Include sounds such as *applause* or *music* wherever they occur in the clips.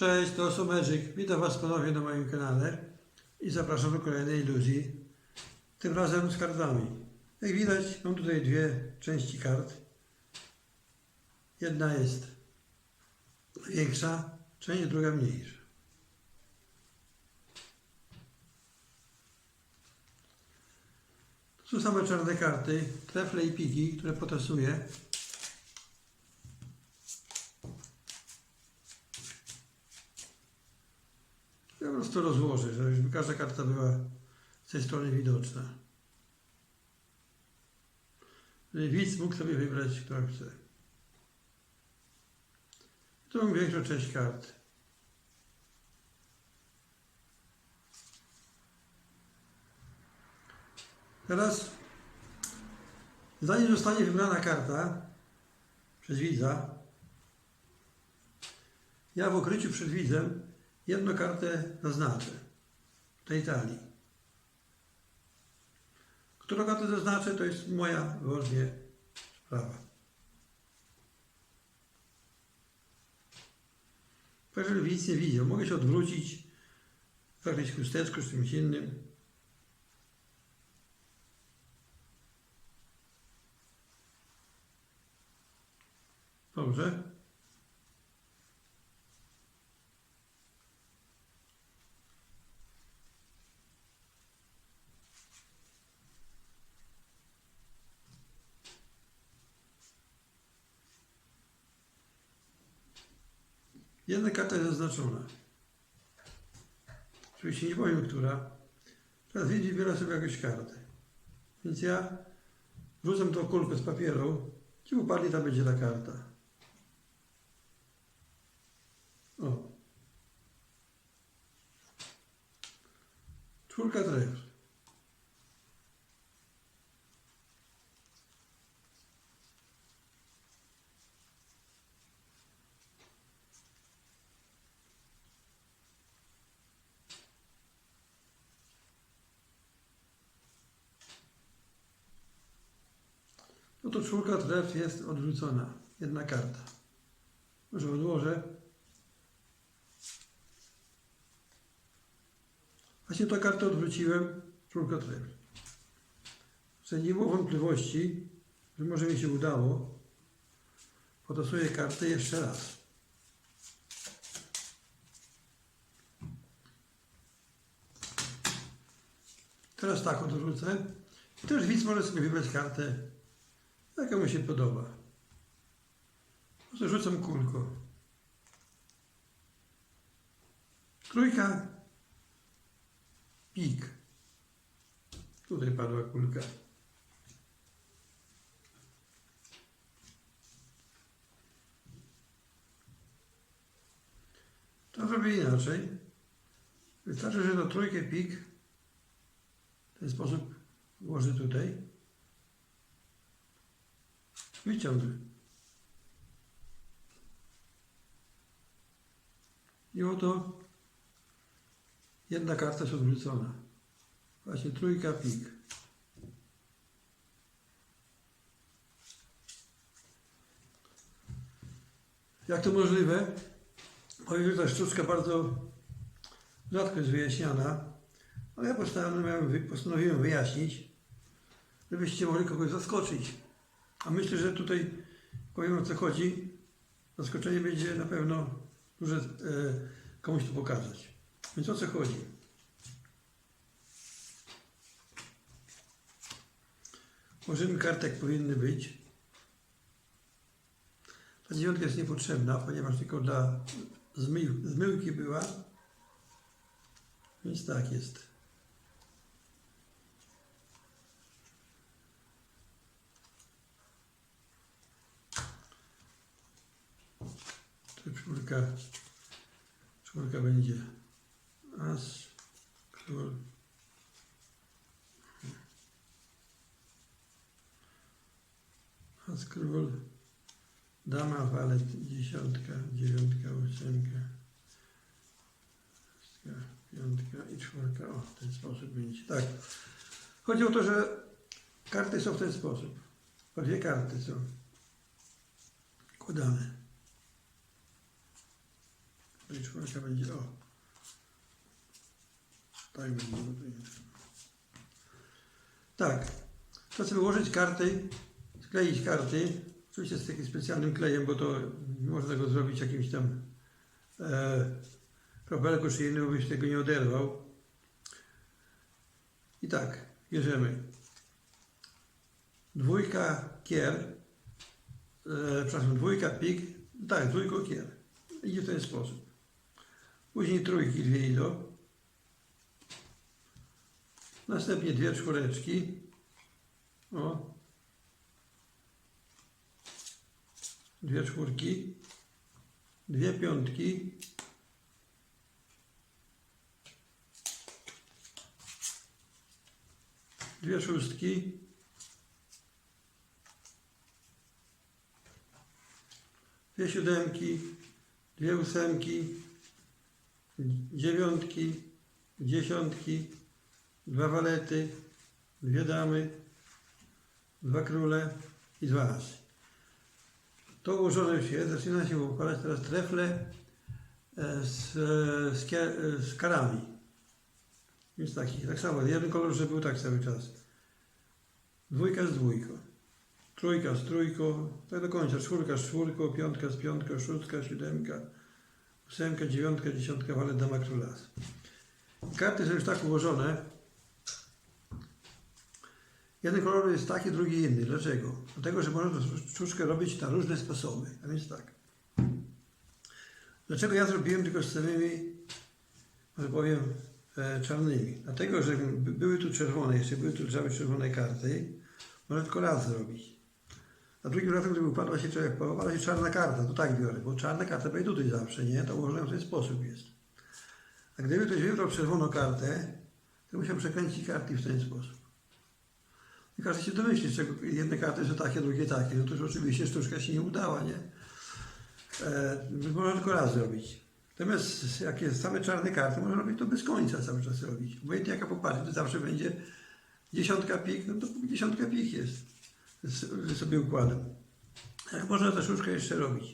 Cześć, to Somerzyk. Witam Was ponownie na moim kanale i zapraszam do kolejnej iluzji. Tym razem z kartami. Jak widać, mam tutaj dwie części kart. Jedna jest większa, część druga mniejsza. To są same czarne karty, trefle i piki, które potasuję. Prostu rozłożę, żeby każda karta była z tej strony widoczna. Widz mógł sobie wybrać, którą chce. Tu mam większą część kart. Teraz, zanim zostanie wybrana karta przez widza, ja w ukryciu przed widzem jedną kartę zaznaczę tej talii. Którą kartę zaznaczę, to jest moja wyłącznie sprawa. Żeby widz nie widział. Mogę się odwrócić, zakryć chusteczką z czymś innym. Dobrze. Jedna karta jest zaznaczona. Oczywiście nie powiem, która. Teraz widzi wybiera sobie jakąś kartę. Więc ja wrzucam tą kulkę z papieru. Ci upadli, tam będzie ta karta. O. Czwórka tref. No to czwórka tref jest odrzucona. Jedna karta. Może odłożę. Właśnie tę kartę odwróciłem. Czwórka tref. Że nie było wątpliwości, że może mi się udało. Potasuję kartę jeszcze raz. Teraz tak odwrócę. Też widz może sobie wybrać kartę Jaka mu się podoba. Po prostu rzucam. Trójka. Pik. Tutaj padła kulka. To zrobię inaczej. Wystarczy, że do trójkę pik w ten sposób włożę tutaj. Wyciągnę. I oto jedna karta jest odwrócona. Właśnie trójka pik. Jak to możliwe? Powiem, że ta sztuczka bardzo rzadko jest wyjaśniana, ale ja postanowiłem, postanowiłem wyjaśnić, żebyście mogli kogoś zaskoczyć. A myślę, że tutaj powiem o co chodzi. Zaskoczenie będzie na pewno duże e, komuś to pokazać. Więc o co chodzi? Możemy kartek powinny być. Ta dziewiątka jest niepotrzebna, ponieważ tylko dla zmył, zmyłki była. Więc tak jest. Tu czwórka, czwórka będzie as, król, as, król, dama, walet, dziesiątka, dziewiątka, ósemka, piątka i czwórka. O, w ten sposób będzie. Tak. Chodzi o to, że karty są w ten sposób. Po dwie karty są układane. Czyli będzie, o. Tak będzie. Tak. To ułożyć karty, skleić karty. Oczywiście z takim specjalnym klejem, bo to można go zrobić jakimś tam e, kropelką czy innym, byś tego nie oderwał. I tak, bierzemy dwójka kier, e, przepraszam, dwójka pik, tak, dwójką kier. Idzie w ten sposób. Później trójki dwie idą. Następnie dwie czwóreczki. O. Dwie czwórki. Dwie piątki. Dwie szóstki. Dwie siódemki. Dwie ósemki. Dziewiątki. Dziesiątki. Dwa walety. Dwie damy. Dwa króle i dwa asy. To ułożone jest. Zaczyna się układać teraz trefle e, z, e, z, e, z karami. Więc taki, tak samo, jeden kolor, że był tak cały czas. Dwójka z dwójką, trójka z trójką, tak do końca, czwórka z czwórką, piątka z piątką, szóstka, siódemka, ósemka, dziewiątka, dziesiątka, walet, dama, król. Karty są już tak ułożone. Jeden kolor jest taki, drugi inny. Dlaczego? Dlatego, że można sztuczkę robić na różne sposoby. A więc tak. Dlaczego ja zrobiłem tylko z samymi, że powiem, e, czarnymi? Dlatego, że by- były tu czerwone, jeszcze były tu czerwone karty, można tylko raz zrobić. A drugim razem, gdyby upadła się, się czarna karta, to tak biorę, bo czarna karta będzie tutaj zawsze, nie? To ułożone w ten sposób jest. A gdyby ktoś wybrał czerwoną kartę, to musiał przekręcić karty w ten sposób. I każdy się domyśli, czego jedne karty są takie, drugie takie. No to już oczywiście sztuczka się nie udała, nie? E, można tylko raz zrobić. Natomiast jak jest same czarne karty, można robić to bez końca cały czas robić. Obojętnie jaka popatrzy, to zawsze będzie dziesiątka pik, no to dziesiątka pik jest. Sobie układam. Jak można tę sztuczkę jeszcze robić?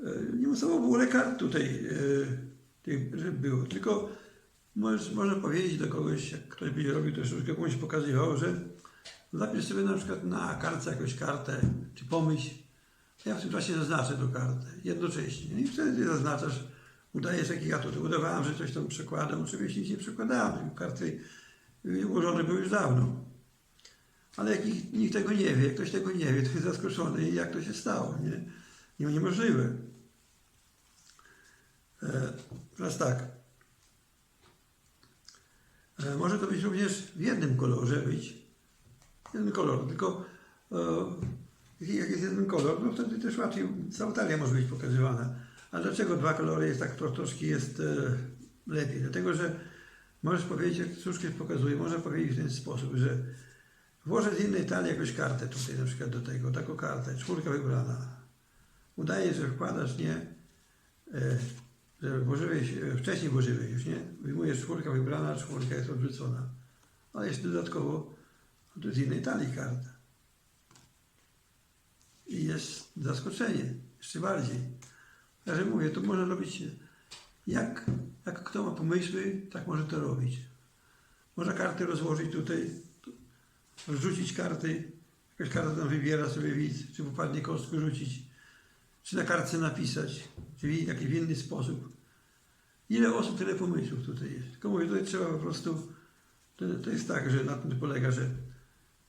E, nie w ogóle kart tutaj, e, tych, było. Tylko możesz, można powiedzieć do kogoś, jak ktoś będzie robił tę sztuczkę, komuś pokazywał, że zapisz sobie na przykład na kartce jakąś kartę, czy pomyśl, ja w tym czasie zaznaczę tą kartę jednocześnie. I wtedy zaznaczasz, udajesz jaki ja to udawałem, że coś tam przekładam. Oczywiście nic nie przekładałem, karty y, ułożone były już dawno. Ale nikt, nikt tego nie wie, jak ktoś tego nie wie, to jest zaskoczony jak to się stało, nie? Nie, niemożliwe. E, teraz tak. E, może to być również w jednym kolorze być. Jeden kolor, tylko e, jak jest jeden kolor, no wtedy też łatwiej cała talia może być pokazywana. A dlaczego dwa kolory jest tak tro, troszkę jest e, lepiej? Dlatego, że możesz powiedzieć, jak sztuczkę pokazuje, można powiedzieć w ten sposób, że włożę z innej talii jakąś kartę tutaj na przykład do tego, taką kartę, czwórka wybrana. Udaje, że wkładasz, nie? E, że włożyłeś, e, wcześniej włożyłeś już, nie? Wyjmujesz czwórka wybrana, czwórka jest odwrócona. Ale jeszcze dodatkowo jest z innej talii karta. I jest zaskoczenie, jeszcze bardziej. Także mówię, to można robić jak, jak kto ma pomysły, tak może to robić. Można karty rozłożyć tutaj, tu, rzucić karty, jakaś karta tam wybiera sobie widz, czy wypadnie kostkę rzucić, czy na kartce napisać, czy w jakiś inny sposób. Ile osób, tyle pomysłów tutaj jest. Tylko mówię, tutaj trzeba po prostu, to, to jest tak, że na tym polega, że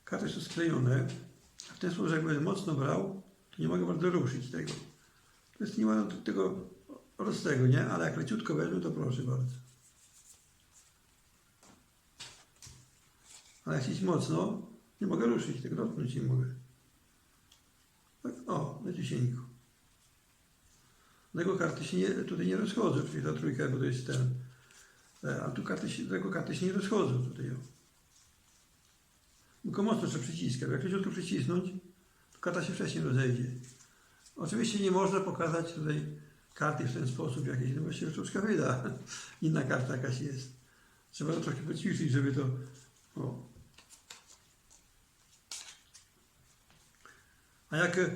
karty są sklejone, a w ten sposób, jak będę mocno brał, to nie mogę bardzo ruszyć tego. To jest nie ma tego prostego, nie? Ale jak leciutko wezmę, to proszę bardzo. Ale jak mocno, nie mogę ruszyć tego, dotknąć nie mogę. Tak, o, leciusieńko. Dlatego karty się nie, tutaj nie rozchodzą, czyli ta trójka, bo to jest ten. E, A tu karty się, dlatego karty się nie rozchodzą tutaj. Tylko mocno trzeba przyciskać. Jak leciutko przycisnąć, to karta się wcześniej rozejdzie. Oczywiście nie można pokazać tutaj karty w ten sposób jakiś, no właściwie troszkę wyda. *laughs* Inna karta jakaś jest. Trzeba to trochę poćwiczyć, żeby to... O. A jak, e,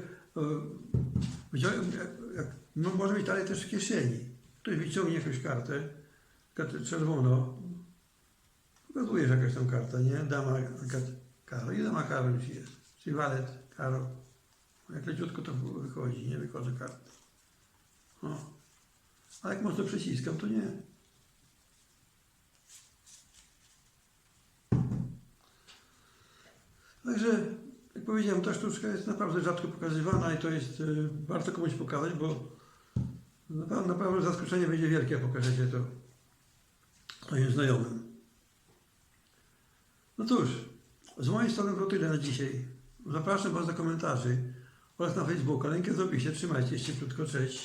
wziąłem, jak, no, może być dalej też w kieszeni. Ktoś wyciągnie jakąś kartę, kartę czerwono, pokazuje, że jakaś tam karta, nie? Dama, kat- karo. I dama karo już jest. Czyli walet, karo. Jak leciutko to wychodzi, nie wychodzę karty. O. A jak mocno przyciskam, to nie. Także, jak powiedziałem, ta sztuczka jest naprawdę rzadko pokazywana i to jest, y, warto komuś pokazać, bo na pewno, na pewno zaskoczenie będzie wielkie, jak pokażecie to swoim znajomym. No cóż, z mojej strony to tyle na dzisiaj. Zapraszam Was do komentarzy oraz na Facebooka. Link jest w opisie. Trzymajcie się cieplutko. Cześć.